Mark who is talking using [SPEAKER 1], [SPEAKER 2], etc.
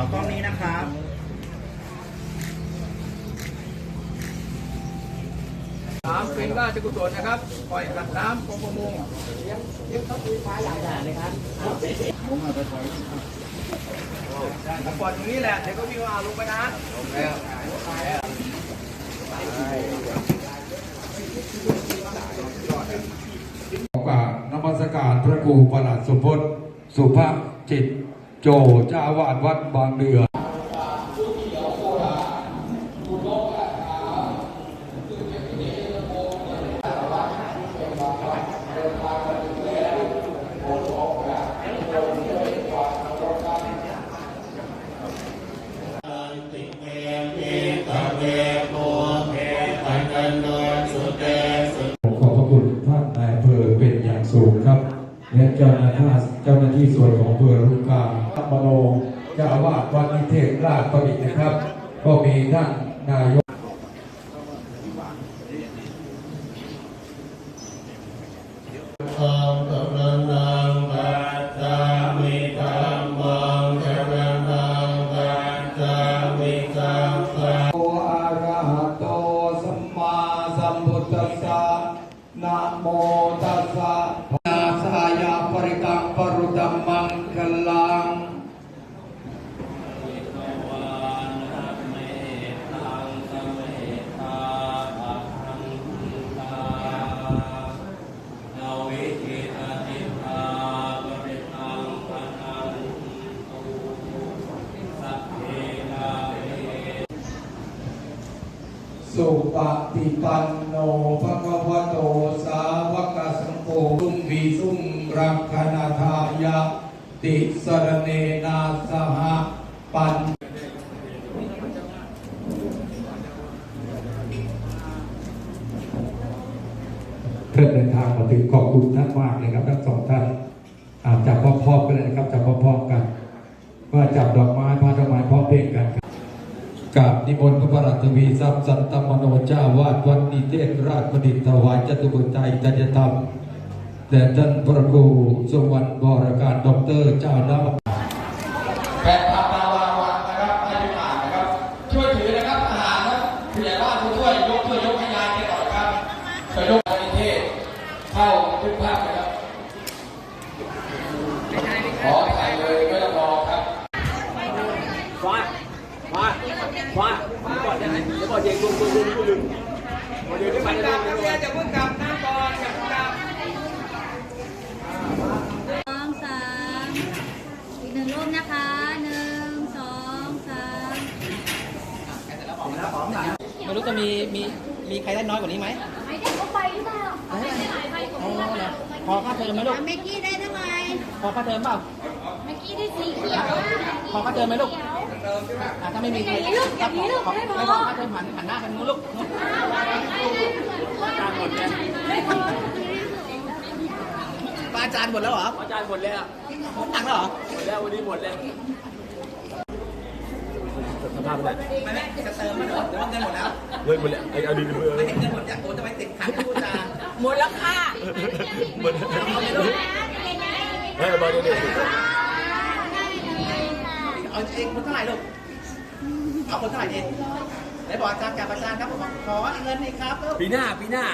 [SPEAKER 1] ต่อกล้องนี้นะครับ
[SPEAKER 2] น้ำเป็นราชกุศลนะครับปล่อยสัตว์น้ำกรมประมงปล่อยตรงนี้แหละเดี๋ยวก็วิ่งเอาลงไปนะลงแล้ว
[SPEAKER 3] ขอกราบนมัสการพระครูประหลัดสมพศสุภาพจิต โจเจ้าวาดวัดบางเดือผมขอบพระคุณท่านนายอำเภอเป็นอย่างสูงครับและเจ้าหน้าที่เจ้าหน้าที่ส่วนของเภอรุกกา ก็มีท่านนายก
[SPEAKER 4] ทางกรนังกัจจามิธรรมังกรนังกัจจามิสังฆัง
[SPEAKER 3] โออะระหะโตสัมมาสัมพุทธัสสะนะโมตัสสะภะคะสายาปริกังปรุตัมมัง สุปฏิปันโนภะคะวะโตสาวกสังโฆสุมวีสุมรักขณาทายะติสรเนนาสหปันเพื่อเดินทางมาถึงขอบคุณท่านมากเลยครับทั้งสองท่านอาจับพร้อๆกันเลยนะครับจับพร้อมๆกันว่าจับดอกมาดอกไม้พร้อมเพลงกันครับ กับนิมนต์พระประหลัดทวีทรัพย์สันตมโนเจ้าวาดวัดนิเทศราชประดิษฐ์ถวายจตุปัจจัยจัญญธรรมแด่ท่านพระครูสวรรณบรการด็อกเตอรเจ้าน้ำ
[SPEAKER 2] แปดพันตาวางวางนะครับให้ไปผ่านนะครับ ช่วยถือนะครับอาหารนะผู้ใหญ่บ้านช่วยยกช่วยยกให้ยายแกหน่อยครับช่วยยกในเทศเข้าทุกภาคนะครับ ขอถ่ายเลยไม่ต้องรอครับฟ้าฟ้า ฟ้าก่อนจะไหนเดี๋ยวบอกเย็นลุงลุงลุงลุงลุงเดี๋ยวไปกลับนักเรียนจะเพิ่งกลับน้ำก่อนอย่าเพิ่งกลับ
[SPEAKER 5] สองสามอีกหนึ่งรูปนะคะหนึ่งสองสาม
[SPEAKER 1] ไม่รู้จะมีมีมีใครได้น้อยกว่านี้ไหม
[SPEAKER 5] ไม่ได้เขาไปหรือเปล่า
[SPEAKER 1] อ๋อเหรอพอค่าเทอมไหมลูก
[SPEAKER 5] เมกกี้ได้เท่าไหร่
[SPEAKER 1] พอค่าเทอมเปล่า
[SPEAKER 5] มกกี้ได้สีเขียว
[SPEAKER 1] พอค่าเทอมไหมลูก อะถ้าไม่มี
[SPEAKER 5] อย่างนี้ลูกอย่างนี้ลูก
[SPEAKER 1] ขอ
[SPEAKER 5] ไม่พอ
[SPEAKER 1] ไม่พอค่าเทอมหันหันหน้าไปนู้นลูกอาจารย์หมดเลย
[SPEAKER 5] ไม่พอ
[SPEAKER 1] ป้าอาจารย์หมดแล้วเหรออาจารย์หมดแล้วหมดตังค์แล้วเหรอ หมดแล้ววันนี้หมดแล้วสภาพเป็นไง
[SPEAKER 6] ไม่ไม่จะเติมไม่หมดเดี๋ยวมันเงินหมดแล้ว
[SPEAKER 2] เฮ้ยหมดแล้วไอ้เอาดีๆเออ
[SPEAKER 6] ไม่เห็นเงินหมดจากโอ้จะไปติดขัดพูดจา
[SPEAKER 5] หมดแล้วค่ะ
[SPEAKER 2] หมดแล้วเฮ้ยมาเดี๋ยว
[SPEAKER 6] เองคนเท่าไหร่ลูกเอาคนเท่าไหร่เองไหนบอกอาจารย์กับอาจารย์ครับผมขอเงินหน่อยครับ
[SPEAKER 2] ปีหน้าปีหน้า